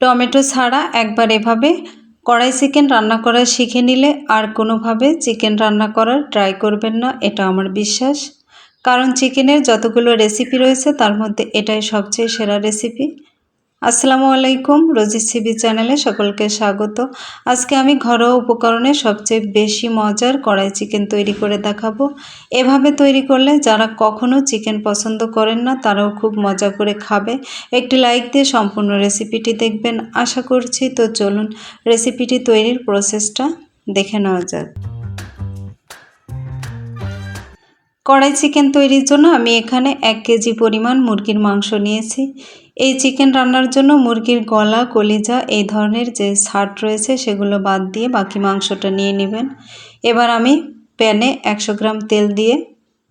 Tomato ছাড়া একবার এভাবে কড়াই চিকেন রান্না করা শিখে নিলে আর কোনোভাবে চিকেন রান্না করার ট্রাই করবেন না, এটা আমার বিশ্বাস। কারণ চিকেনের যতগুলো রেসিপি রয়েছে, তার মধ্যে এটাই সবচেয়ে সেরা রেসিপি আসসালামু আলাইকুম রোজি সিবি চ্যানেলে সকলকে স্বাগত। আজকে আমি ঘরোয়া উপকরণে সবচেয়ে বেশি মজার কড়াই চিকেন তৈরি করে দেখাবো। এভাবে তৈরি করলে যারা কখনো চিকেন পছন্দ করেন না, তারাও খুব মজা করে খাবে। একটি লাইক দিয়ে সম্পূর্ণ রেসিপিটি দেখবেন। আশা করছি তো চলুন রেসিপিটি তৈরির প্রসেসটা দেখে নেওয়া যাক। কড়াই চিকেন তৈরির জন্য আমি এখানে এক কেজি পরিমাণ মুরগির মাংস নিয়েছি। এই চিকেন রান্নার জন্য মুরগির গলা, কলিজা এই ধরনের যে ছাট রয়েছে সেগুলো বাদ দিয়ে বাকি মাংসটা নিয়ে নেবেন। এবার আমি প্যানে একশো গ্রাম তেল দিয়ে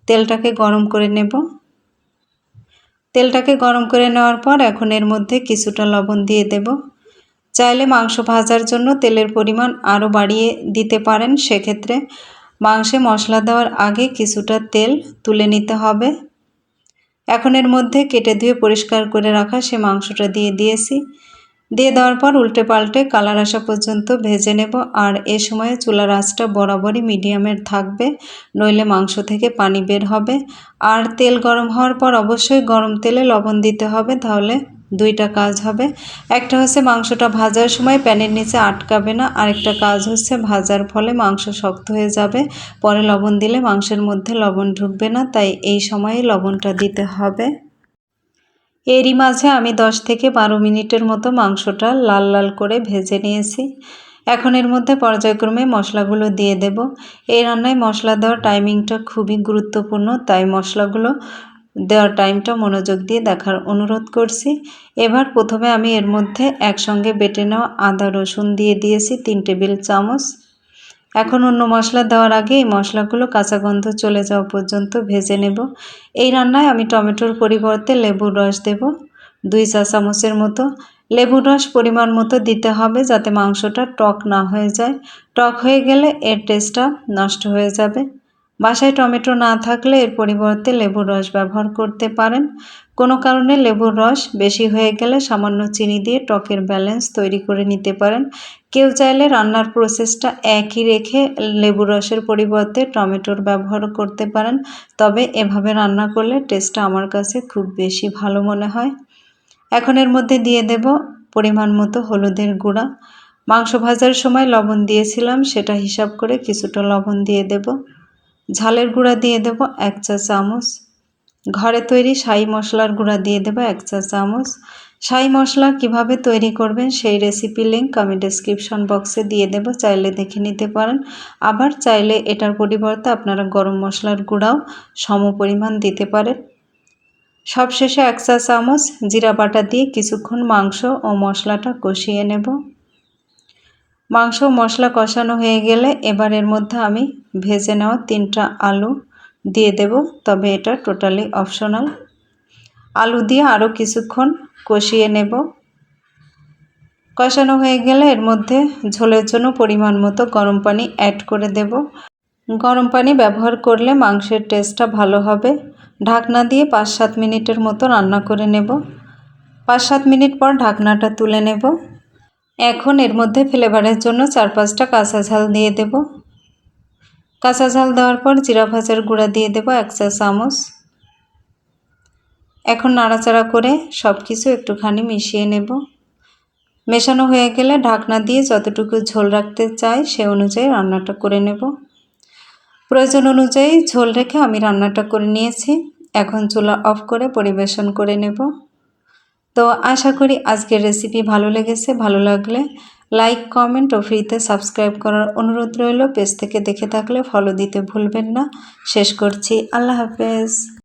তেলটাকে গরম করে নেব। তেলটাকে গরম করে নেওয়ার পর এখন এর মধ্যে কিছুটা লবণ দিয়ে দেব। চাইলে মাংস ভাজার জন্য তেলের পরিমাণ আরও বাড়িয়ে দিতে পারেন সেক্ষেত্রে মাংসে মশলা দেওয়ার আগে কিছুটা তেল তুলে নিতে হবে। এখন এর মধ্যে কেটে ধুয়ে পরিষ্কার করে রাখা সে মাংসটা দিয়ে দিয়েছি। দিয়ে দেওয়ার পর উল্টে পাল্টে কালার আসা পর্যন্ত ভেজে নেব। আর এ সময়ে চুলার আঁচটা বরাবরই মিডিয়ামের থাকবে, নইলে মাংস থেকে পানি বের হবে। আর তেল গরম হওয়ার পর অবশ্যই গরম তেলে লবণ দিতে হবে, তাহলে দুইটা কাজ হবে। একটা হচ্ছে মাংসটা ভাজার সময় প্যানের নিচে আটকাবে না, আরেকটা কাজ হচ্ছে ভাজার ফলে মাংস শক্ত হয়ে যাবে। পরে লবণ দিলে মাংসের মধ্যে লবণ ঢুকবে না, তাই এই সময়ে লবণটা দিতে হবে। এরই মাঝে আমি দশ থেকে বারো মিনিটের মতো মাংসটা লাল লাল করে ভেজে নিয়েছি। এখন এর মধ্যে পর্যায়ক্রমে মশলাগুলো দিয়ে দেব। এই রান্নায় মশলা দেওয়ার টাইমিংটা খুবই গুরুত্বপূর্ণ, তাই মশলাগুলো দেওয়ার টাইমটা মনোযোগ দিয়ে দেখার অনুরোধ করছি। এবার প্রথমে আমি এর মধ্যে একসঙ্গে বেটে নেওয়া আদা, রসুন দিয়ে দিয়েছি তিন টেবিল চামচ। এখন অন্য মশলা দেওয়ার আগে এই মশলাগুলো কাঁচা গন্ধ চলে যাওয়া পর্যন্ত ভেজে নেব। এই রান্নায় আমি টমেটোর পরিবর্তে লেবুর রস দেব, দুই চা চামচের মতো। লেবুর রস পরিমাণ মতো দিতে হবে যাতে মাংসটা টক না হয়ে যায়। টক হয়ে গেলে এর টেস্টটা নষ্ট হয়ে যাবে। বাসায় টমেটো না থাকলে এর পরিবর্তে লেবুর রস ব্যবহার করতে পারেন। কোনো কারণে লেবুর রস বেশি হয়ে গেলে সামান্য চিনি দিয়ে টকের ব্যালেন্স তৈরি করে নিতে পারেন। কেউ চাইলে রান্নার প্রসেসটা একই রেখে লেবুর রসের পরিবর্তে টমেটোর ব্যবহার করতে পারেন, তবে এভাবে রান্না করলে টেস্টটা আমার কাছে খুব বেশি ভালো মনে হয়। এখন এর মধ্যে দিয়ে দেব পরিমাণ মতো হলুদের গুঁড়া। মাংস ভাজার সময় লবণ দিয়েছিলাম, সেটা হিসাব করে কিছুটা লবণ দিয়ে দেব। ঝালের গুঁড়া দিয়ে দেব এক চা চামচ। ঘরে তৈরি সাই মশলার গুঁড়া দিয়ে দেবো এক চা চামচ। সাই মশলা কীভাবে তৈরি করবেন সেই রেসিপি লিঙ্ক আমি ডেসক্রিপশন বক্সে দিয়ে দেব, চাইলে দেখে নিতে পারেন। আবার চাইলে এটার পরিবর্তে আপনারা গরম মশলার গুঁড়াও সম পরিমাণ দিতে পারেন। সবশেষে এক চা চামচ জিরা বাটা দিয়ে কিছুক্ষণ মাংস ও মশলাটা কষিয়ে নেব। মাংস মশলা কষানো হয়ে গেলে এবার এর মধ্যে আমি ভেজে নেওয়া তিনটা আলু দিয়ে দেব, তবে এটা টোটালি অপশনাল আলু দিয়ে আরও কিছুক্ষণ কষিয়ে নেব। কষানো হয়ে গেলে এর মধ্যে ঝোলের জন্য পরিমাণ মতো গরম পানি অ্যাড করে দেব। গরম পানি ব্যবহার করলে মাংসের টেস্টটা ভালো হবে। ঢাকনা দিয়ে পাঁচ সাত মিনিটের মতো রান্না করে নেব। পাঁচ সাত মিনিট পর ঢাকনাটা তুলে নেব। এখন এর মধ্যে ফ্লেভারের জন্য চার পাঁচটা কাঁচা ঝাল দিয়ে দেব। কাঁচা ঝাল দেওয়ার পর জিরা ভাজার গুঁড়া দিয়ে দেব এক চা চামচ। এখন নাড়াচাড়া করে সব কিছু একটুখানি মিশিয়ে নেব। মেশানো হয়ে গেলে ঢাকনা দিয়ে যতটুকু ঝোল রাখতে চাই সে অনুযায়ী রান্নাটা করে নেব। প্রয়োজন অনুযায়ী ঝোল রেখে আমি রান্নাটা করে নিয়েছি। এখন চুলা অফ করে পরিবেশন করে নেব। তো আশা করি আজকের রেসিপি ভালো লেগেছে, ভালো লাগলে লাইক, কমেন্ট ও ফ্রিতে সাবস্ক্রাইব করার অনুরোধ রইল। পেজ থেকে দেখে থাকলে ফলো দিতে ভুলবেন না। শেষ করছি। আল্লাহ হাফেজ।